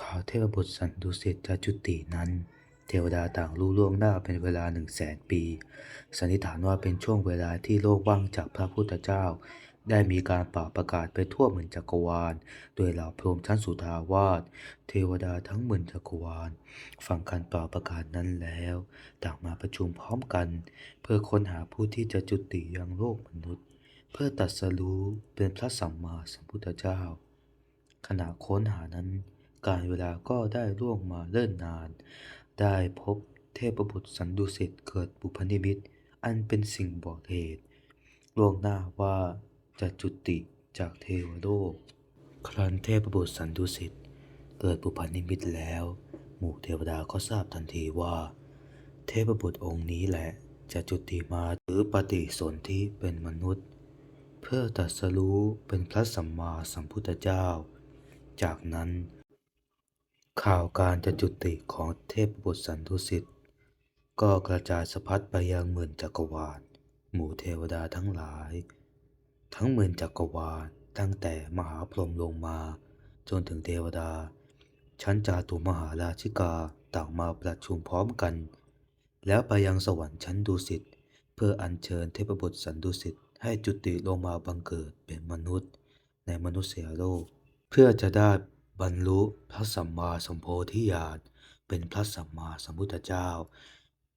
ข่าวเทพบุตรสันดุสิตจจุตินั้น เทวดาต่างรู้ล่วงหน้าเป็นเวลาหนึ่งแสนปี สันนิษฐานว่าเป็นช่วงเวลาที่โลกว่างจากพระพุทธเจ้า ได้มีการป่าประกาศไปทั่วหมื่นจักรวาล โดยเหล่าพรหมชั้นสุทาวาสเทวดาทั้งหมื่นจักรวาล ฟังการป่าประกาศนั้นแล้ว ต่างมาประชุมพร้อมกัน เพื่อค้นหาผู้ที่จะจุติยังโลกมนุษย์ เพื่อตัดสรู้เป็นพระสัมมาสัมพุทธเจ้า ขณะค้นหานั้น การเวลาก็ได้ล่วงมาเลิ่นนาน ได้พบเทพบุตรสันดุสิตเกิดบุพนิมิต อันเป็นสิ่งบอกเหตุล่วงหน้าว่าจะจุติจากเทวโลก ครั้นเทพบุตรสันดุสิตเกิดบุพนิมิตแล้ว หมู่เทวดาก็ทราบทันทีว่า เทพบุตรองค์นี้แหละจะจุติมาหรือปฏิสนธิเป็นมนุษย์ เพื่อตรัสรู้เป็นพระสัมมาสัมพุทธเจ้า จากนั้น ข่าวการจะจุติของเทพบุตรสันตุสิทธิ์ก็กระจายสะพัดไปยังหมื่นจักรวาล หมู่เทวดาทั้งหลาย ทั้งหมื่นจักรวาลตั้งแต่มหาพรหมลงมา จนถึงเทวดา ชั้นจาตุมหาราชิกาต่างมาประชุมพร้อมกัน แล้วไปยังสวรรค์ชั้นดุสิตเพื่ออัญเชิญเทพบุตรสันดุสิตให้จุติลงมาบังเกิดเป็นมนุษย์ ในมนุษยโลก เพื่อจะได้ บรรลุพระสัมมาสัมโพธิญาณเป็นพระสัมมาสัมพุทธเจ้า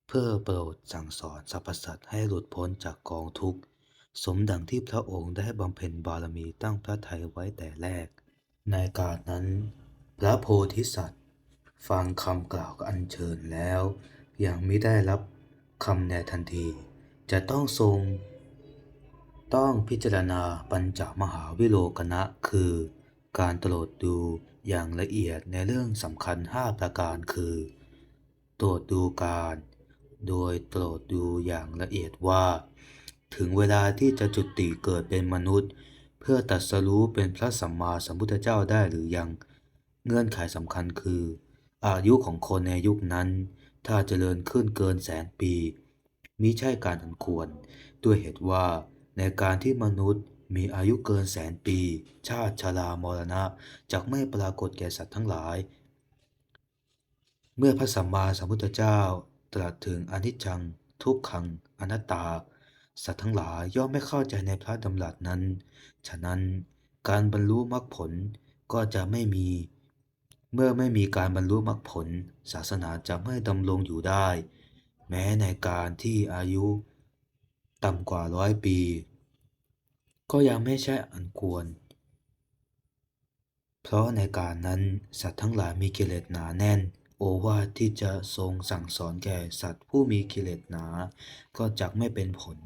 เพื่อโปรดสั่งสอนสรรพสัตว์ให้หลุดพ้นจากกองทุกข์ สมดังที่พระองค์ได้บำเพ็ญบารมีตั้งพระทัยไว้แต่แรก ในการนั้น พระโพธิสัตว์ ฟังคำกล่าวอัญเชิญแล้วยังไม่ได้รับคำในทันที จะต้องทรง ต้องพิจารณาปัญจมหาวิโลกนะคือ การตรวจดูอย่างละเอียดในเรื่องสำคัญ 5 ประการคือ ตรวจดูการ โดยตรวจดูอย่างละเอียดว่า ถึงเวลาที่จะจุติเกิดเป็นมนุษย์ เพื่อตรัสรู้เป็นพระสัมมาสัมพุทธเจ้าได้หรือยัง เงื่อนไขสำคัญคือ อายุของคนในยุคนั้น ถ้าเจริญขึ้นเกินแสนปีมิใช่การอันควรด้วยเหตุว่าในการที่มนุษย์ มีอายุเกินแสนปี ชาติชรามรณะจะไม่ปรากฏแก่สัตว์ทั้งหลาย เมื่อพระสัมมาสัมพุทธเจ้า ตรัสถึงอนิจจัง ทุกขัง อนัตตา สัตว์ทั้งหลายย่อมไม่เข้าใจในพระดำรัสนั้น ฉะนั้นการบรรลุมรรคผลก็จะไม่มี เมื่อไม่มีการบรรลุมรรคผล ศาสนาจะไม่ดำรงอยู่ได้ แม้ในการที่อายุ ต่ำกว่าร้อยปี ก็ยังไม่ใช่อันควร เพราะในการนั้นสัตว์ทั้งหลายมีกิเลสหนาแน่น โอวาทที่จะทรงสั่งสอนแก่สัตว์ผู้มีกิเลสหนา ก็จักไม่เป็นผล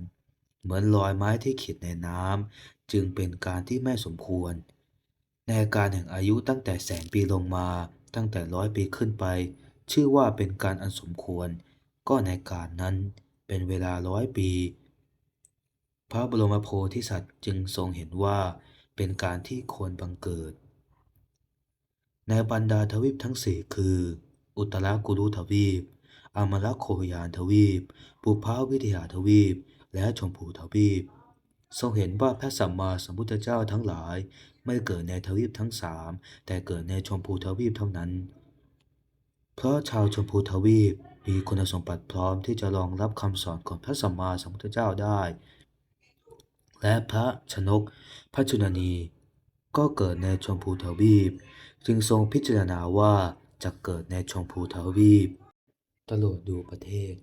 เหมือนรอยไม้ที่ขีดในน้ำจึงเป็นการที่ไม่สมควร ในการแห่งอายุตั้งแต่แสนปีลงมาตั้งแต่ร้อยปีขึ้นไป ชื่อว่าเป็นการอันสมควร ก็ในการนั้นเป็นเวลาร้อยปี พระบรมโพธิสัตว์จึงทรงเห็นว่าเป็นการที่ควรบังเกิด ในบรรดาทวีปทั้งสี่คือ อุตรากุรุทวีป อมรโคยานทวีป ปุพาวิทยาทวีป และชมพูทวีป ทรงเห็นว่าพระสัมมาสัมพุทธเจ้าทั้งหลาย ไม่เกิดในทวีปทั้งสามแต่เกิดในชมพูทวีปเท่านั้น เพราะชาวชมพูทวีปมีคุณสมบัติพร้อมที่จะรองรับคำสอนของพระสัมมาสัมพุทธเจ้าได้ และพระชนกพระจุลนีก็เกิดในชมพูทวีป จึงทรงพิจารณาว่าจะเกิดในชมพูทวีป ตลอดดูประเทศ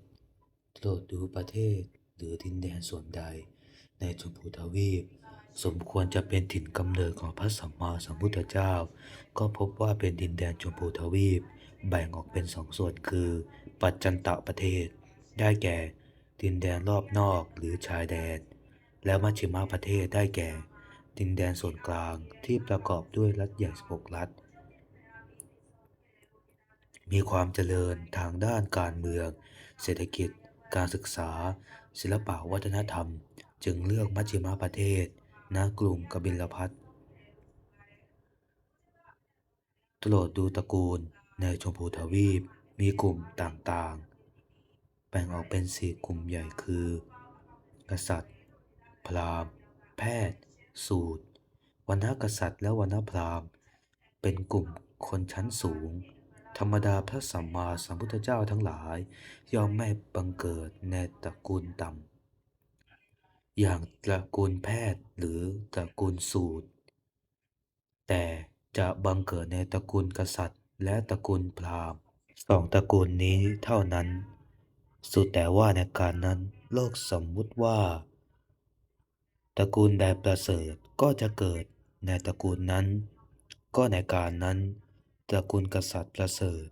ตลอดดูประเทศหรือดินแดนส่วนใด ในชมพูทวีป สมควรจะเป็นถิ่นกำเนิดของพระสัมมาสัมพุทธเจ้า ก็พบว่าเป็นดินแดนชมพูทวีป แบ่งออกเป็นสองส่วนคือ ปัจจันตประเทศ ได้แก่ ดินแดนรอบนอกหรือชายแดน และมัชชิมาประเทศได้แก่ ดินแดนส่วนกลางที่ประกอบด้วยรัฐใหญ่ 16 รัฐ มีความเจริญทางด้านการเมือง เศรษฐกิจ การศึกษา ศิลปวัฒนธรรม จึงเลือกมัชชิมาประเทศณกรุงกบิลพัทตลอดดูตระกูลในชมพูทวีปมีกลุ่มต่างๆ แบ่งออกเป็นสี่กลุ่มใหญ่คือ กษัตริย์ พราหมณ์ แพทย์ สูตรวรรณกษัตริย์และวรรณพราหมณ์ เป็นกลุ่มคนชั้นสูง ธรรมดาพระสัมมาสัมพุทธเจ้าทั้งหลาย ย่อมไม่บังเกิดในตระกูลต่ำ อย่างตระกูลแพทย์หรือตระกูลสูตร แต่จะบังเกิดในตระกูลกษัตริย์และตระกูลพราหมณ์สองตระกูลนี้เท่านั้น สุดแต่ว่าในการนั้นโลกสมมุติว่า ตระกูลใดประเสริฐก็จะเกิดในตระกูลนั้น ก็ในการนั้น ตระกูลกษัตริย์ประเสริฐ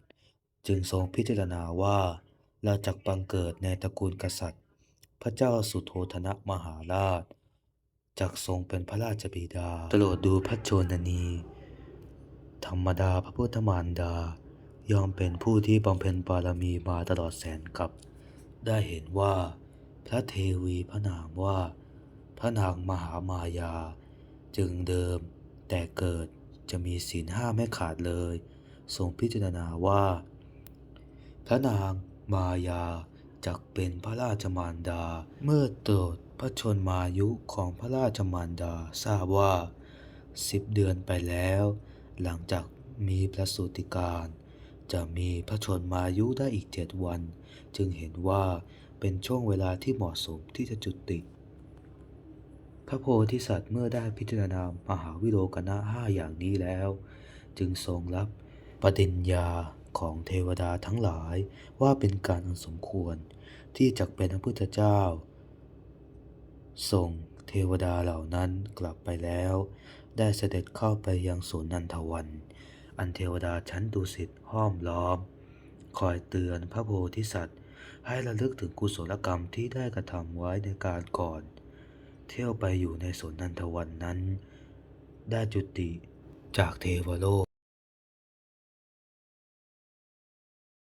จึงทรงพิจารณาว่าเราจักบังเกิดในตระกูลกษัตริย์ พระเจ้าสุโธธนะมหาราชจักทรงเป็นพระราชบิดาตรวจดูพระชนนี ธรรมดาพระพุทธมารดา ยอมเป็นผู้ที่บำเพ็ญบารมีมาตลอดแสนกับ ได้เห็นว่า พระเทวีพระนามว่า พระนางมหามายา จึงเดิมแต่เกิดจะมีศีลห้าไม่ขาดเลยทรงพิจารณาว่า พระนางมายาจักเป็นพระราชมารดา เมื่อตรวจพระชนมายุของพระราชมารดาทราบว่าสิบเดือนไปแล้ว หลังจากมีประสูติการ จะมีพระชนมายุได้อีกเจ็ดวัน จึงเห็นว่าเป็นช่วงเวลาที่เหมาะสมที่จะจุติ พระโพธิสัตว์เมื่อได้พิจารณามหาวิโรกนะห้าอย่างนี้แล้ว จึงทรงรับปฏิญญาของเทวดาทั้งหลายว่าเป็นการอันสมควร ที่จะเป็นพระพุทธเจ้า ส่งเทวดาเหล่านั้นกลับไปแล้ว ได้เสด็จเข้าไปยังสวนนันทวัน อันเทวดาชั้นดุสิตห้อมล้อม คอยเตือนพระโพธิสัตว์ ให้ระลึกถึงกุศลกรรมที่ได้กระทำไว้ในการก่อน เที่ยวไปอยู่ในสวนนันทวันนั้น ได้จุติจากเทวโลก